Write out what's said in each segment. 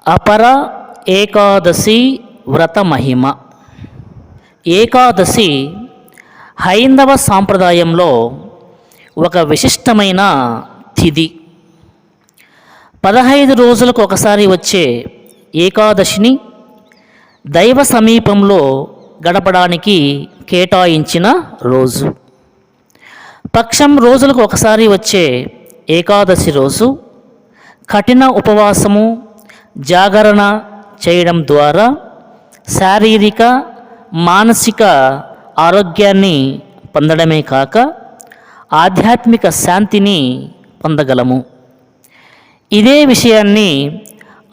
అపర ఏకాదశి వ్రత మహిమ. ఏకాదశి హైందవ సాంప్రదాయంలో ఒక విశిష్టమైన తిథి. పదహైదు రోజులకు ఒకసారి వచ్చే ఏకాదశిని దైవ సమీపంలో గడపడానికి కేటాయించిన రోజు. పక్షం రోజులకు ఒకసారి వచ్చే ఏకాదశి రోజు కఠిన ఉపవాసము జాగరణ చేయడం ద్వారా శారీరక మానసిక ఆరోగ్యాన్ని పొందడమే కాక ఆధ్యాత్మిక శాంతిని పొందగలము. ఇదే విషయాన్ని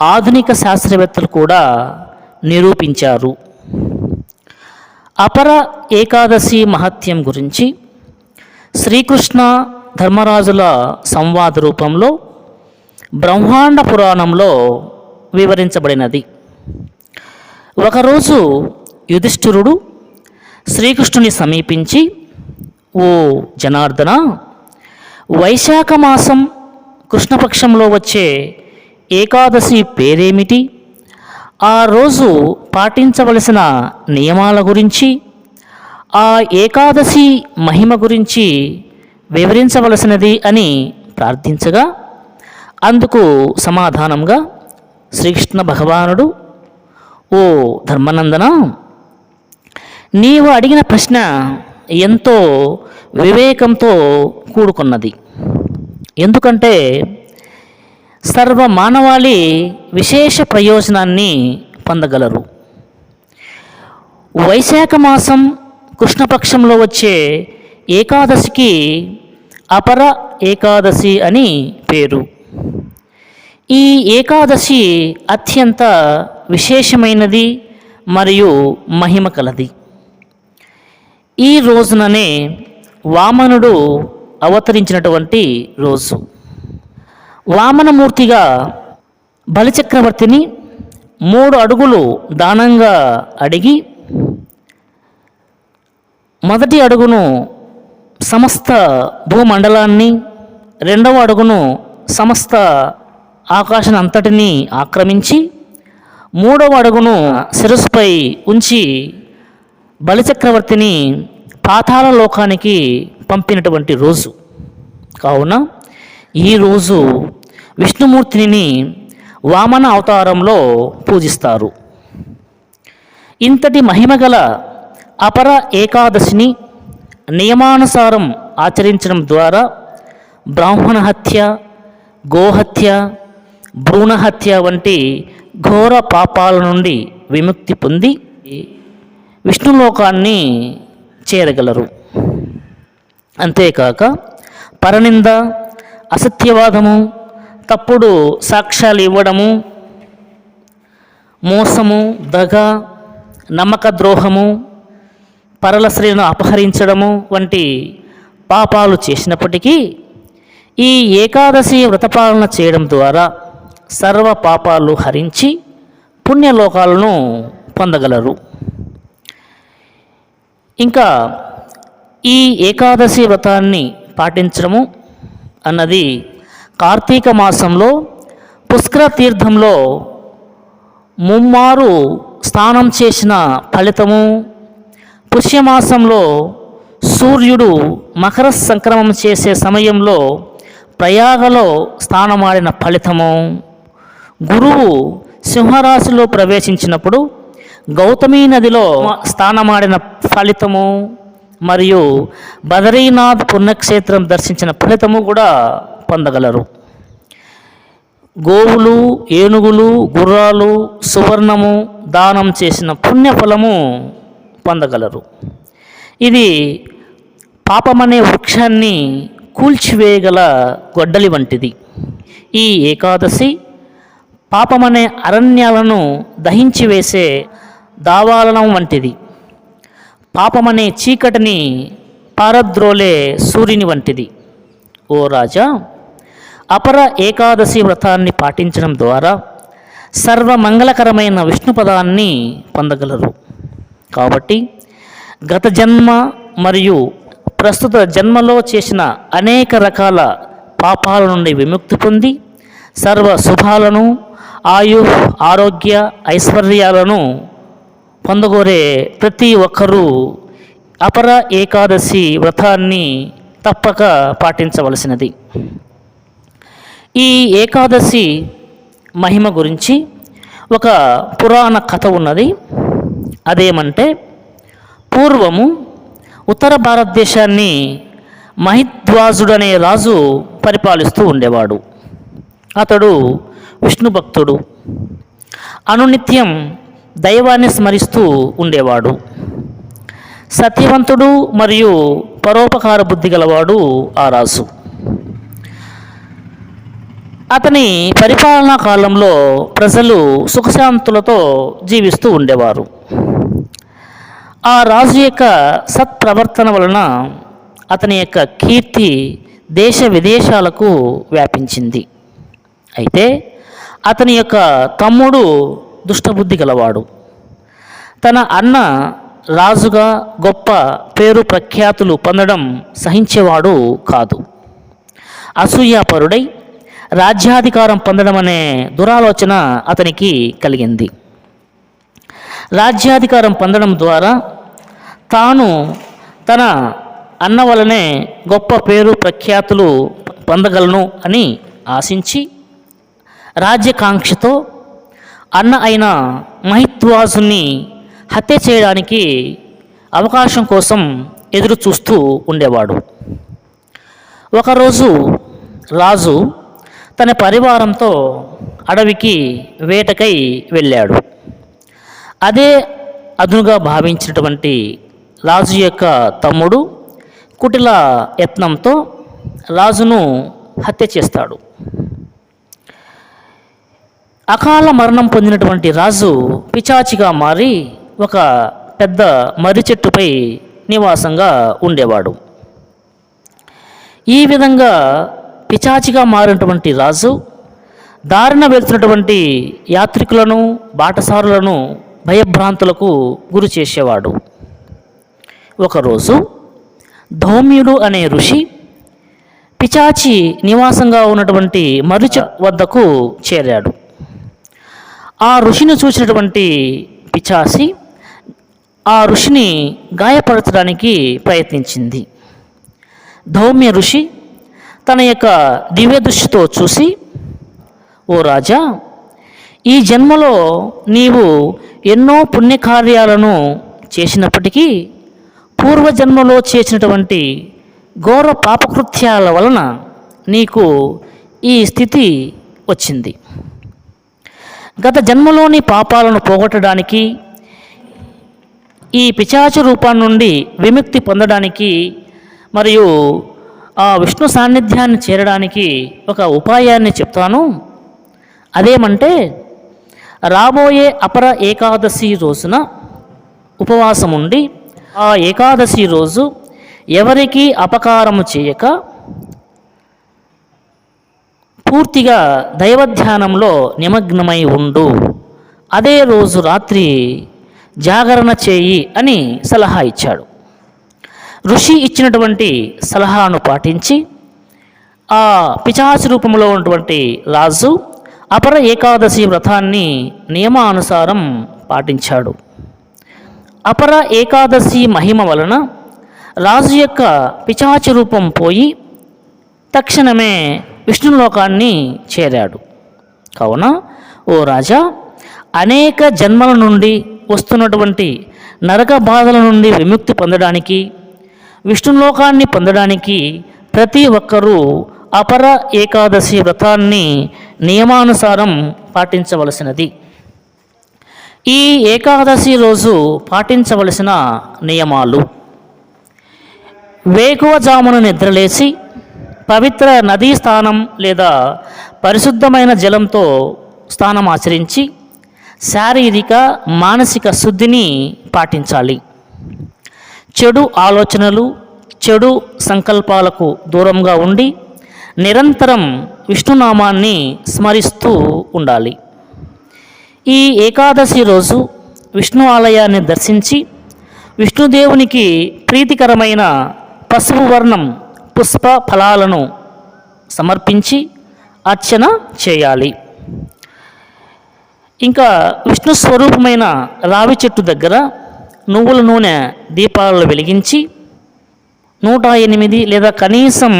ఆధునిక శాస్త్రవేత్తలు కూడా నిరూపించారు. అపర ఏకాదశి మహత్యం గురించి శ్రీకృష్ణ ధర్మరాజుల సంవాద రూపంలో బ్రహ్మాండ పురాణంలో వివరించబడినది. ఒకరోజు యుధిష్ఠిరుడు శ్రీకృష్ణుని సమీపించి ఓ జనార్దన వైశాఖ మాసం కృష్ణపక్షంలో వచ్చే ఏకాదశి పేరేమిటి? ఆ రోజు పాటించవలసిన నియమాల గురించి ఆ ఏకాదశి మహిమ గురించి వివరించవలసినది అని ప్రార్థించగా అందుకు సమాధానంగా శ్రీకృష్ణ భగవానుడు ఓ ధర్మనందన నీవు అడిగిన ప్రశ్న ఎంతో వివేకంతో కూడుకున్నది. ఎందుకంటే సర్వ మానవాళి విశేష ప్రయోజనాన్ని పొందగలరు. వైశాఖ మాసం కృష్ణపక్షంలో వచ్చే ఏకాదశికి అపర ఏకాదశి అని పేరు. ఈ ఏకాదశి అత్యంత విశేషమైనది మరియు మహిమ కలది. ఈ రోజుననే వామనుడు అవతరించినటువంటి రోజు. వామనమూర్తిగా బలిచక్రవర్తిని మూడు అడుగులు దానంగా అడిగి మొదటి అడుగును సమస్త భూమండలాన్ని రెండవ అడుగును సమస్త ఆకాశం అంతటిని ఆక్రమించి మూడవ అడుగును శిరస్సుపై ఉంచి బలిచక్రవర్తిని పాతాళ లోకానికి పంపినటువంటి రోజు. కావున ఈరోజు విష్ణుమూర్తిని వామన అవతారంలో పూజిస్తారు. ఇంతటి మహిమగల అపర ఏకాదశిని నియమానుసారం ఆచరించడం ద్వారా బ్రాహ్మణ హత్య గోహత్య భ్రూణహత్య వంటి ఘోర పాపాల నుండి విముక్తి పొంది విష్ణులోకాన్ని చేరగలరు. అంతేకాక పరనింద అసత్యవాదము తప్పుడు సాక్ష్యాలు ఇవ్వడము మోసము దగ నమ్మక ద్రోహము పరల స్త్రీలను అపహరించడము వంటి పాపాలు చేసినప్పటికీ ఈ ఏకాదశి వ్రతపాలన చేయడం ద్వారా సర్వ పాపాలు హరించి పుణ్యలోకాలను పొందగలరు. ఇంకా ఈ ఏకాదశి వ్రతాన్ని పాటించడము అన్నది కార్తీక మాసంలో పుష్కర తీర్థంలో ముమ్మారు స్నానం చేసిన ఫలితము పుష్యమాసంలో సూర్యుడు మకర సంక్రమం చేసే సమయంలో ప్రయాగలో స్నానమాడిన ఫలితము. గురువు సింహరాశిలో ప్రవేశించినప్పుడు గౌతమీ నదిలో స్థానమాడిన ఫలితము మరియు బదరీనాథ్ పుణ్యక్షేత్రం దర్శించిన ఫలితము కూడా పొందగలరు. గోవులు ఏనుగులు గుర్రాలు సువర్ణము దానం చేసిన పుణ్యఫలము పొందగలరు. ఇది పాపమనే వృక్షాన్ని కూల్చివేయగల గొడ్డలి వంటిది. ఈ ఏకాదశి పాపమనే అరణ్యాలను దహించి వేసే దావాలనం వంటిది. పాపమనే చీకటిని పారద్రోలే సూర్యుని వంటిది. ఓ రాజా అపర ఏకాదశి వ్రతాన్ని పాటించడం ద్వారా సర్వమంగళకరమైన విష్ణు పదాన్ని పొందగలరు. కాబట్టి గత జన్మ మరియు ప్రస్తుత జన్మలో చేసిన అనేక రకాల పాపాల నుండి విముక్తి పొంది సర్వ శుభాలను ఆయు ఆరోగ్య ఐశ్వర్యాలను పొందగోరే ప్రతి ఒక్కరూ అపర ఏకాదశి వ్రతాన్ని తప్పక పాటించవలసినది. ఈ ఏకాదశి మహిమ గురించి ఒక పురాణ కథ ఉన్నది. అదేమంటే పూర్వము ఉత్తర భారతదేశాన్ని మహిద్వాజుడనే రాజు పరిపాలిస్తూ ఉండేవాడు. అతడు విష్ణు భక్తుడు. అనునిత్యం దైవాన్ని స్మరిస్తూ ఉండేవాడు. సత్యవంతుడు మరియు పరోపకార బుద్ధి గలవాడు ఆ రాజు. అతని పరిపాలనా కాలంలో ప్రజలు సుఖశాంతులతో జీవిస్తూ ఉండేవారు. ఆ రాజు యొక్క సత్ప్రవర్తన వలన అతని యొక్క కీర్తి దేశ విదేశాలకు వ్యాపించింది. అయితే అతని యొక్క తమ్ముడు దుష్టబుద్ధి గలవాడు. తన అన్న రాజుగా గొప్ప పేరు ప్రఖ్యాతులు పొందడం సహించేవాడు కాదు. అసూయాపరుడై రాజ్యాధికారం పొందడం అనే దురాలోచన అతనికి కలిగింది. రాజ్యాధికారం పొందడం ద్వారా తాను తన అన్న వలనే గొప్ప పేరు ప్రఖ్యాతులు పొందగలను అని ఆశించి రాజ్యకాంక్షతో అన్న అయిన మహిత్వాజుని హత్య చేయడానికి అవకాశం కోసం ఎదురు చూస్తూ ఉండేవాడు. ఒకరోజు రాజు తన పరివారంతో అడవికి వేటకై వెళ్ళాడు. అదే అదునుగా భావించినటువంటి రాజు యొక్క తమ్ముడు కుటిల యత్నంతో రాజును హత్య చేస్తాడు. అకాల మరణం పొందినటువంటి రాజు పిచాచిగా మారి ఒక పెద్ద మర్రి చెట్టుపై నివాసంగా ఉండేవాడు. ఈ విధంగా పిచాచిగా మారినటువంటి రాజు దారిన వెళ్తున్నటువంటి యాత్రికులను బాటసారులను భయభ్రాంతులకు గురి చేసేవాడు. ఒకరోజు ధౌమ్యుడు అనే ఋషి పిచాచి నివాసంగా ఉన్నటువంటి మరుచ వద్దకు చేరాడు. ఆ ఋషిని చూసినటువంటి పిచాసి ఆ ఋషిని గాయపరచడానికి ప్రయత్నించింది. ధౌమ్య ఋషి తన యొక్క దివ్య దృష్టితో చూసి ఓ రాజా ఈ జన్మలో నీవు ఎన్నో పుణ్యకార్యాలను చేసినప్పటికీ పూర్వజన్మలో చేసినటువంటి ఘోర పాపకృత్యాల వలన నీకు ఈ స్థితి వచ్చింది. గత జన్మలోని పాపాలను పోగొట్టడానికి ఈ పిచాచ రూపం నుండి విముక్తి పొందడానికి మరియు ఆ విష్ణు సాన్నిధ్యాన్ని చేరడానికి ఒక ఉపాయాన్ని చెప్తాను. అదేమంటే రాబోయే అపర ఏకాదశి రోజున ఉపవాసం ఉండి ఆ ఏకాదశి రోజు ఎవరికీ అపకారము చేయక పూర్తిగా దైవధ్యానంలో నిమగ్నమై ఉండు. అదే రోజు రాత్రి జాగరణ చేయి అని సలహా ఇచ్చాడు. ఋషి ఇచ్చినటువంటి సలహాను పాటించి ఆ పిచాచి రూపంలో ఉన్నటువంటి రాజు అపర ఏకాదశి వ్రతాన్ని నియమానుసారం పాటించాడు. అపర ఏకాదశి మహిమ వలన రాజు యొక్క పిచాచి రూపం పోయి తక్షణమే విష్ణులోకాన్ని చేరాడు. కావున ఓ రాజా అనేక జన్మల నుండి వస్తున్నటువంటి నరక బాధల నుండి విముక్తి పొందడానికి విష్ణులోకాన్ని పొందడానికి ప్రతి ఒక్కరూ అపర ఏకాదశి వ్రతాన్ని నియమానుసారం పాటించవలసినది. ఈ ఏకాదశి రోజు పాటించవలసిన నియమాలు. వేకువజామున నిద్రలేచి పవిత్ర నదీ స్థానం లేదా పరిశుద్ధమైన జలంతో స్థానం ఆచరించి శారీరక మానసిక శుద్ధిని పాటించాలి. చెడు ఆలోచనలు చెడు సంకల్పాలకు దూరంగా ఉండి నిరంతరం విష్ణునామాన్ని స్మరిస్తూ ఉండాలి. ఈ ఏకాదశి రోజు విష్ణు ఆలయాన్ని దర్శించి విష్ణుదేవునికి ప్రీతికరమైన పసుపు వర్ణం పుష్ప ఫలాలను సమర్పించి అర్చన చేయాలి. ఇంకా విష్ణు స్వరూపమైన రావి చెట్టు దగ్గర నువ్వుల నూనె దీపాలను వెలిగించి నూట ఎనిమిది లేదా కనీసం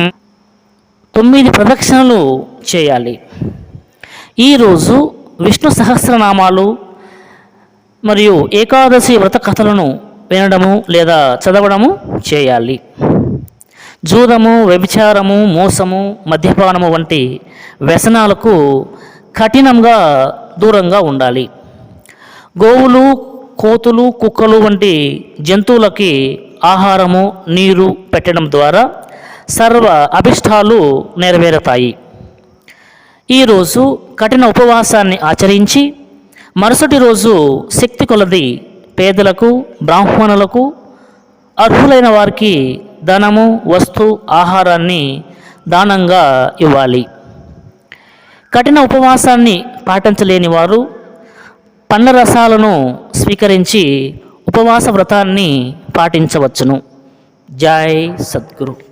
తొమ్మిది ప్రదక్షిణలు చేయాలి. ఈరోజు విష్ణు సహస్రనామాలు మరియు ఏకాదశి వ్రత కథలను వినడము లేదా చదవడము చేయాలి. జూదము వ్యభిచారము మోసము మద్యపానము వంటి వ్యసనాలకు కఠినంగా దూరంగా ఉండాలి. గోవులు కోతులు కుక్కలు వంటి జంతువులకి ఆహారము నీరు పెట్టడం ద్వారా సర్వ అభిష్టాలు నెరవేరుతాయి. ఈరోజు కఠిన ఉపవాసాన్ని ఆచరించి మరుసటి రోజు శక్తి కొలది పేదలకు బ్రాహ్మణులకు అర్హులైన వారికి ధనము వస్తు ఆహారాన్ని దానంగా ఇవ్వాలి. కఠిన ఉపవాసాన్ని పాటించలేని వారు పండ్ల రసాలను స్వీకరించి ఉపవాస వ్రతాన్ని పాటించవచ్చును. జై సద్గురు.